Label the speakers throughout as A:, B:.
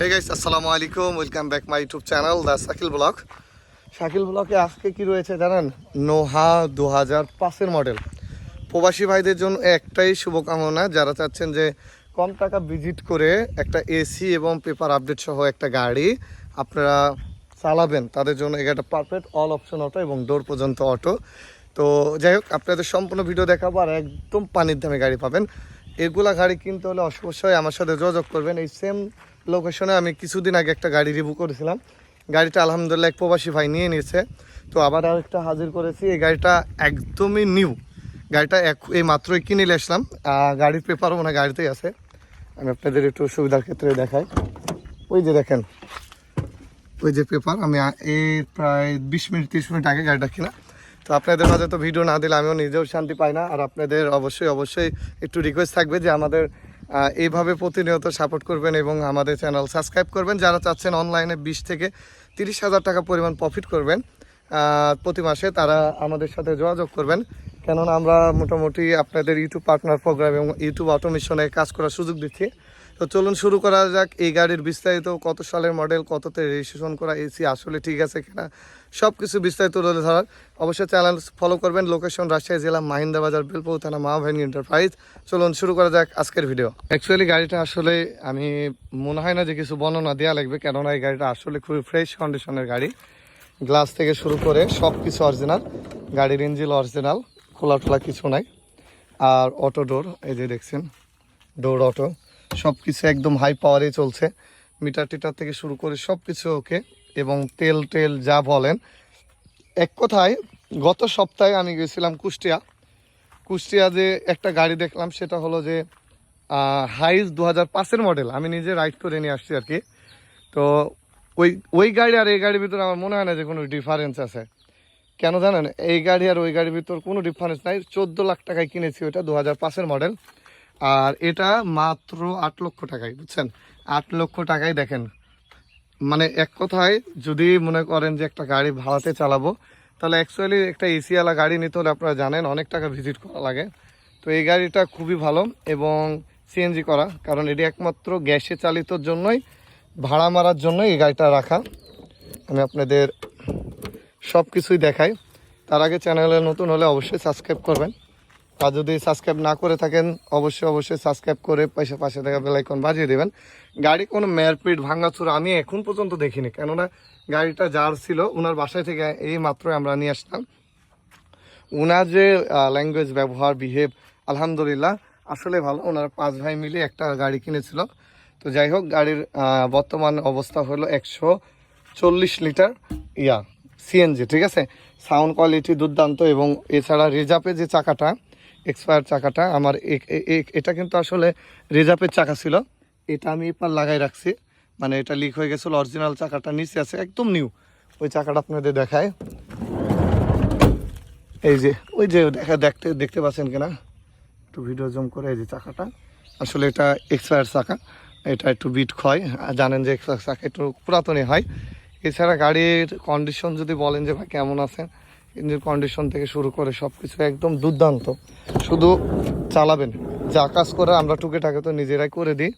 A: হে guys আসসালামু আলাইকুম welcome back my YouTube channel the Shakil blog Shakil ব্লগে আজকে কি রয়েছে জানেন? নোহা দু হাজার পাঁচের মডেল প্রবাসী ভাইদের জন্য একটাই শুভকামনা, যারা চাচ্ছেন যে কম টাকা ভিজিট করে একটা এসি এবং পেপার আপডেট সহ একটা গাড়ি আপনারা চালাবেন, তাদের জন্য গাড়িটা পারফেক্ট অল অপশন অটো এবং ডোর পর্যন্ত অটো তো যাই হোক, আপনাদের সম্পূর্ণ ভিডিও দেখাবো আর একদম পানির দামে গাড়ি পাবেন। এগুলা গাড়ি কিনতে হলে অবশ্যই আমার সাথে যোগাযোগ করবেন। এই সেম লোকেশনে আমি কিছুদিন আগে একটা গাড়ি রিভিউ করেছিলাম। গাড়িটা আলহামদুলিল্লাহ এক প্রবাসী ভাই নিয়ে নিয়েছে। তো আবার আরেকটা হাজির করেছি। এই গাড়িটা একদমই নিউ গাড়িটা এক এই মাত্রই কিনে নিয়ে আসলাম। গাড়ির পেপারও মনে গাড়িতেই আছে। আমি আপনাদের একটু সুবিধার ক্ষেত্রে দেখাই। ওই যে দেখেন। ওই যে পেপার আমি এই প্রায় বিশ মিনিট, তিরিশ মিনিট আগে গাড়িটা কিনা। তো আপনাদের মাঝে তো ভিডিও না দিলে আমিও নিজেও শান্তি পাই না। আর আপনাদের অবশ্যই অবশ্যই একটু রিকোয়েস্ট থাকবে যে আমাদের এইভাবে প্রতিনিয়ত সাপোর্ট করবেন এবং আমাদের চ্যানেল সাবস্ক্রাইব করবেন। যারা চাচ্ছেন অনলাইনে বিশ থেকে তিরিশ হাজার টাকা পরিমাণ প্রফিট করবেন প্রতি মাসে তারা আমাদের সাথে যোগাযোগ করবেন। কেননা আমরা মোটামুটি আপনাদের ইউটিউব পার্টনার প্রোগ্রাম এবং ইউটিউব অটোমেশনে কাজ করার সুযোগ দিচ্ছি। তো চলুন শুরু করা যাক। এই গাড়ির বিস্তারিত, কত সালের মডেল কততে রেজিস্ট্রেশন করা এসি আসলে ঠিক আছে কিনা সব কিছু বিস্তারিত তুলে ধরার। অবশ্যই চ্যানেল ফলো করবেন। লোকেশন রাজশাহী জেলা মাহিন্দা বাজার বেলপুর, থানা মাহভাইনি এন্টারপ্রাইজ চলুন শুরু করা যাক আজকের ভিডিও অ্যাকচুয়ালি গাড়িটা আসলে আমি, মনে হয় না যে কিছু বর্ণনা দেওয়া লাগবে, কেননা এই গাড়িটা আসলে খুবই ফ্রেশ কন্ডিশনের গাড়ি। গ্লাস থেকে শুরু করে সব কিছু অরিজিনাল গাড়ির ইঞ্জিল অরিজিনাল খোলা টোলা কিছু নাই। আর অটো ডোর এই যে দেখছেন ডোর অটো সব কিছু একদম হাই পাওয়ারে চলছে। মিটার টিটার থেকে শুরু করে সব কিছু ওকে। এবং তেল টেল যা বলেন। এক কথায়, গত সপ্তাহে আমি গেছিলাম কুষ্টিয়া। কুষ্টিয়া যে একটা গাড়ি দেখলাম, সেটা হলো যে হাইস দু হাজার পাঁচের মডেল আমি নিজে রাইড করে নিয়ে আসছি আর কি। তো ওই ওই গাড়ি আর এই গাড়ির ভিতরে আমার মনে হয় না যে কোনো ডিফারেন্স আছে। কেন জানেন? এই গাড়ি আর ওই গাড়ির ভিতর কোনো ডিফারেন্স নাই। চোদ্দ লাখ টাকায় কিনেছি ওটা দু হাজার পাঁচের মডেল আর এটা মাত্র আট লক্ষ টাকায়, বুঝছেন? আট লক্ষ টাকায় দেখেন। মানে এক কথায় যদি মনে করেন যে একটা গাড়ি ভাড়াতে চালাবো, তাহলে অ্যাকচুয়ালি একটা এসিওয়ালা গাড়ি নিতে হলে আপনারা জানেন অনেক টাকা ভিজিট করা লাগে। তো এই গাড়িটা খুবই ভালো এবং সিএনজি করা, কারণ এটি একমাত্র গ্যাসে চালিতর জন্যই, ভাড়া মারার জন্য এই গাড়িটা রাখা। আমি আপনাদের সব কিছুই দেখাই। তার আগে চ্যানেলে নতুন হলে অবশ্যই সাবস্ক্রাইব করবেন। আর যদি সাবস্ক্রাইব না করে থাকেন, অবশ্যই অবশ্যই সাবস্ক্রাইব করে পাশে পাশে থাকা বেলাইকন বাজিয়ে দেবেন। গাড়ি কোনো মেয়ারপিট, ভাঙাচুরা আমি এখন পর্যন্ত দেখিনি। কেননা গাড়িটা যার ছিল ওনার বাসায় থেকে এই মাত্রই আমরা নিয়ে আসলাম। ওনার যে ল্যাঙ্গুয়েজ ব্যবহার বিহেভ আলহামদুলিল্লাহ, আসলে ভালো। ওনার পাঁচ ভাই মিলে একটা গাড়ি কিনেছিল। তো যাই হোক, গাড়ির বর্তমান অবস্থা হলো একশো চল্লিশ লিটার, ইয়া সিএনজি ঠিক আছে? সাউন্ড কোয়ালিটি দুর্দান্ত এবং এছাড়া রেজাপে যে চাকাটা এক্সপায়ার চাকাটা আমার এটা কিন্তু আসলে রেজাপের চাকা ছিল। এটা আমি এবার লাগাই রাখছি। মানে এটা লিক হয়ে গেছিল অরিজিনাল চাকাটা নিচে আছে, একদম নিউ ওই চাকাটা আপনাদের দেখায় এই যে, ওই যে দেখা, দেখতে দেখতে পাচ্ছেন কিনা? একটু ভিডিও জুম করে এই যে চাকাটা। আসলে এটা এক্সপায়ার চাকা। এটা একটু বিট ক্ষয়। জানেন যে এক্সপায়ার চাকা একটু পুরাতনই হয়। এছাড়া গাড়ির কন্ডিশন যদি বলেন যে ভাই কেমন আছে ইঞ্জিন কন্ডিশন থেকে শুরু করে সব কিছু একদম দুর্দান্ত। শুধু চালাবেন, যা কাজ করে আমরা টুকে টাকে তো নিজেরাই করে দিই।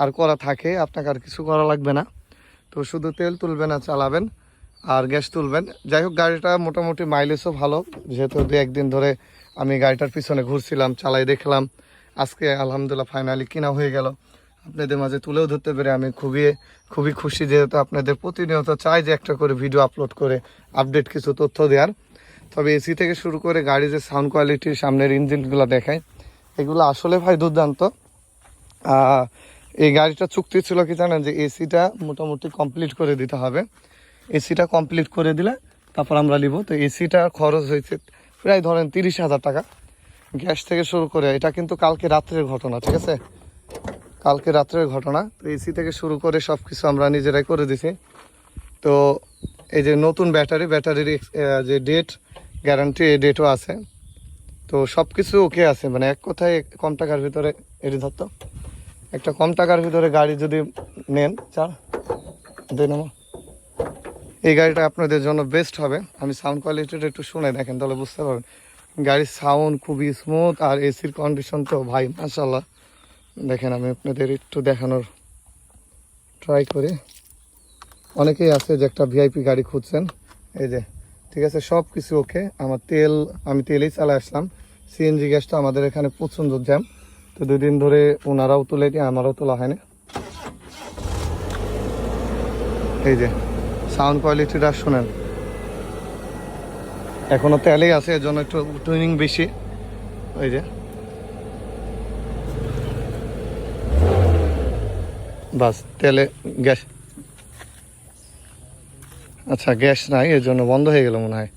A: আর করা থাকে, আপনাকে আর কিছু করা লাগবে না। তো শুধু তেল তুলবেন আর চালাবেন, আর গ্যাস তুলবেন। যাই হোক, গাড়িটা মোটামুটি মাইলেজও ভালো। যেহেতু দু একদিন ধরে আমি গাড়িটার পিছনে ঘুরছিলাম, চালাই দেখলাম। আজকে আলহামদুলিল্লাহ ফাইনালি কিনা হয়ে গেল। আপনাদের মাঝে তুলেও ধরতে পেরে আমি খুবই খুবই খুশি। যেহেতু আপনাদের প্রতিনিয়ত চাই যে একটা করে ভিডিও আপলোড করে আপডেট কিছু তথ্য দেওয়ার। তবে এসি থেকে শুরু করে গাড়ির যে সাউন্ড কোয়ালিটি সামনের ইঞ্জিনগুলো দেখায়, এগুলো আসলে ভাই দুর্দান্ত। এই গাড়িটা চুক্তি ছিল কি জানেন যে এসিটা মোটামুটি কমপ্লিট করে দিতে হবে। এসিটা কমপ্লিট করে দিলে তারপর আমরা নিব। তো এসিটা খরচ হয়েছে প্রায় ধরেন তিরিশ হাজার টাকা। গ্যাস থেকে শুরু করে, এটা কিন্তু কালকে রাত্রের ঘটনা, ঠিক আছে? কালকে রাত্রের ঘটনা। তো এসি থেকে শুরু করে সব কিছু আমরা নিজেরাই করে দিছি। তো এই যে নতুন ব্যাটারি, ব্যাটারির যে ডেট গ্যারান্টি ডেটও আছে। তো সব কিছু ওকে আছে মানে এক কথায় কম টাকার ভিতরে, এটি ধরতো একটা কম টাকার ভিতরে গাড়ি যদি নেন চা দেন এই গাড়িটা আপনাদের জন্য বেস্ট হবে। আমি সাউন্ড কোয়ালিটিটা একটু শুনে দেখেন, তাহলে বুঝতে পারবেন। গাড়ির সাউন্ড খুবই স্মুথ আর এসির কন্ডিশন তো ভাই মাসাল্লাহ দেখেন, আমি আপনাদের একটু দেখানোর ট্রাই করি। অনেকেই আছে যে একটা ভিআইপি গাড়ি খুঁজছেন, এই যে ঠিক আছে সব কিছু ওকে আমার তেল, আমি তেলেই চালা আসলাম। সিএনজি গ্যাসটা আমাদের এখানে প্রচণ্ড জ্যাম তো দুই দিন ধরে ওনারাও তুলে দিয়ে, আমারও তোলা হয়নি। এই যে সাউন্ড কোয়ালিটিটা শোনেন। এখনও তেলেই আছে এর জন্য একটু টুইনিং বেশি। ওই যে। বাস, তেলে গ্যাস আচ্ছা গ্যাস নাই এর জন্য বন্ধ হয়ে গেল মনে হয়।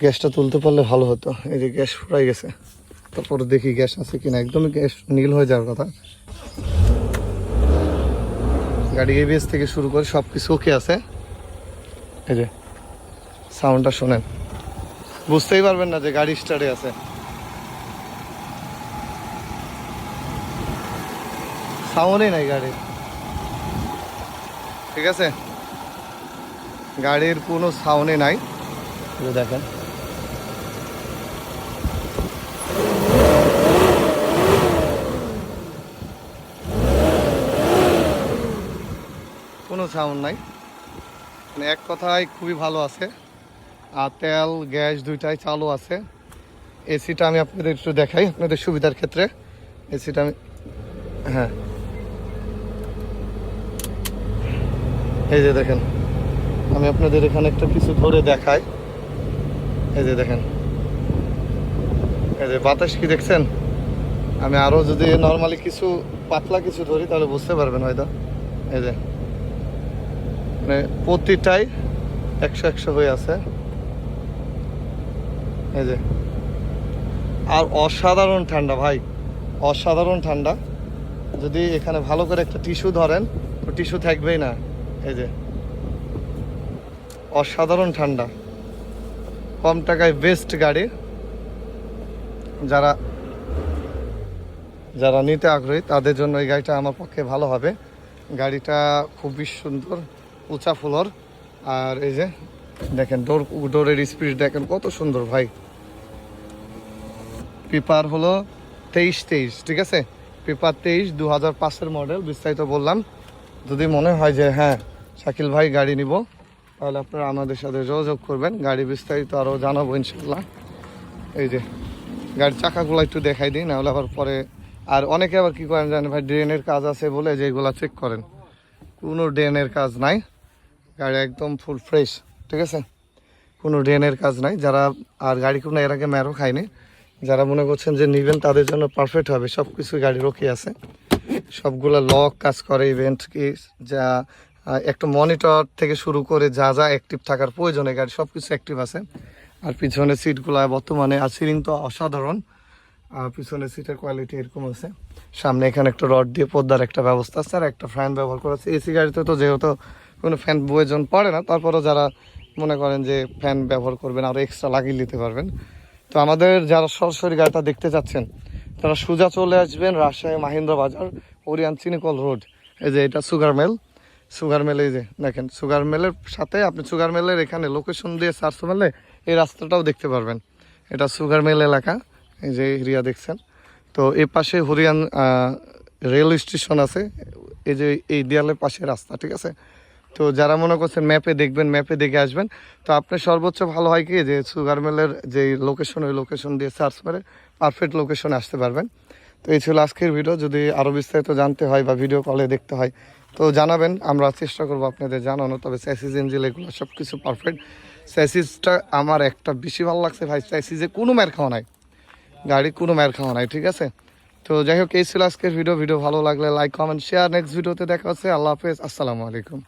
A: গ্যাসটা তুলতে পারলে ভালো হতো। এই যে গ্যাস ফুরাই গেছে। তারপর দেখি গ্যাস আছে কিনা। একদমই গ্যাস নীল হয়ে যাওয়ার কথা। গাড়ি এবিএস থেকে শুরু করে সব কিছু ওকে আছে। এই যে সাউন্ডটা শোনেন। বুঝতেই পারবেন না যে গাড়ি স্টার্টে আছে। সাউন্ডই নাই গাড়ির। ঠিক আছে? গাড়ির কোনো সাউন্ডই নাই। দেখেন। কোনো সাউন্ড নাই। মানে এক কথায় খুবই ভালো আছে। আর তেল গ্যাস দুইটাই চালু আছে। এসিটা আমি আপনাদের একটু দেখাই আপনাদের সুবিধার ক্ষেত্রে। এসিটা আমি হ্যাঁ। এই যে দেখেন, আমি আপনাদের এখানে একটা কিছু ধরে দেখাই। এই যে দেখেন, এই যে বাতাস কি দেখছেন? আমি আরও যদি নর্মালি কিছু পাতলা কিছু ধরি, তাহলে বুঝতে পারবেন হয়তো। এই যে মানে প্রতিটাই একশো একশো হয়ে আছে। এই যে, আর অসাধারণ ঠান্ডা ভাই, অসাধারণ ঠান্ডা। যদি এখানে ভালো করে একটা টিস্যু ধরেন টিস্যু থাকবেই না। এই যে। অসাধারণ ঠান্ডা। কম টাকায় বেস্ট গাড়ি। যারা যারা নিতে আগ্রহী, তাদের জন্য এই গাড়িটা আমার পক্ষে ভালো হবে। গাড়িটা খুবই সুন্দর, উঁচা ফ্লোর। আর এই যে, দেখেন ডোর ডোরের স্পিড দেখেন কত সুন্দর ভাই। পেপার হলো তেইশ তেইশ, ঠিক আছে? পেপার তেইশ দু হাজার পাঁচের মডেল বিস্তারিত বললাম। যদি মনে হয় যে হ্যাঁ শাকিল ভাই গাড়ি নিব। তাহলে আপনারা আমাদের সাথে যোগাযোগ করবেন। গাড়ি বিস্তারিত আরও জানাব ইনশাল্লাহ এই যে, গাড়ির চাকাগুলো একটু দেখাই দিই, নাহলে আবার পরে আর অনেকে আবার কী করেন জানেন ভাই, ড্রেনের কাজ আছে বলে যে এগুলা চেক করেন। কোনো ড্রেনের কাজ নাই। গাড়ি একদম ফুল ফ্রেশ ঠিক আছে? কোনো ড্রেনের কাজ নাই। যারা আর গাড়ি কোনো এর আগে ম্যারো খায়নি, যারা মনে করছেন যে নেবেন, তাদের জন্য পারফেক্ট হবে। সব কিছু গাড়ি রোকে আছে। সবগুলো লক কাজ করে ইভেন্ট কি যা একটা মনিটর থেকে শুরু করে যা যা অ্যাক্টিভ থাকার প্রয়োজনে গাড়ি সব কিছু অ্যাক্টিভ আছে। আর পিছনে সিটগুলো বর্তমানে আর সিলিং তো অসাধারণ। আর পিছনের সিটের কোয়ালিটি এরকম আছে। সামনে এখানে একটা রড দিয়ে পর্দার একটা ব্যবস্থা আছে আর একটা ফ্যান ব্যবহার করা আছে। এসি গাড়িতে তো যেহেতু কোনো ফ্যান প্রয়োজন পড়ে না, তারপরেও যারা মনে করেন যে ফ্যান ব্যবহার করবেন আরও এক্সট্রা লাগিয়ে নিতে পারবেন। তো আমাদের যারা সরাসরি গাড়িটা দেখতে চাচ্ছেন তারা সোজা চলে আসবেন রাজশাহী মাহিন্দ্র বাজার, ওরিয়ান চিনিকল রোড। এই যে এটা সুগার মিল সুগার মিল যে, দেখেন, সুগার মিলের সাথে আপনি সুগার মিলের এখানে লোকেশন দিয়ে সার্চ মারলে এই রাস্তাটাও দেখতে পারবেন। এটা সুগার মিল এলাকা, এই যে এরিয়া দেখছেন। তো এই পাশে হরিয়ান রেল স্টেশন আছে, এই যে এই দেয়ালের পাশে রাস্তা, ঠিক আছে? তো যারা মনে করছেন ম্যাপে দেখবেন ম্যাপে দেখে আসবেন, তো আপনি সর্বোচ্চ ভালো হয় কি, যে সুগার মিলের যে লোকেশন ওই লোকেশন দিয়ে সার্চ করে পারফেক্ট লোকেশনে আসতে পারবেন। তো এই ছিল আজকের ভিডিও যদি আরও বিস্তারিত জানতে হয় বা ভিডিও কলে দেখতে হয় তো জানাবেন, আমরা চেষ্টা করব আপনাদের জানানো, তবে স্যাসিস এঞ্জেল এগুলো সব কিছু পারফেক্ট স্যাসিসটা আমার একটা বেশি ভালো লাগছে ভাই স্যাসিসে কোনো ম্যার খাওয়া নাই। গাড়ি কোনো ম্যার খাওয়া নাই, ঠিক আছে? তো যাই হোক, এই ছিল আজকের ভিডিও ভিডিও ভালো লাগলে লাইক কমেন্ট শেয়ার নেক্সট ভিডিওতে দেখা হচ্ছে। আল্লাহ হাফেজ। আসসালামু আলাইকুম।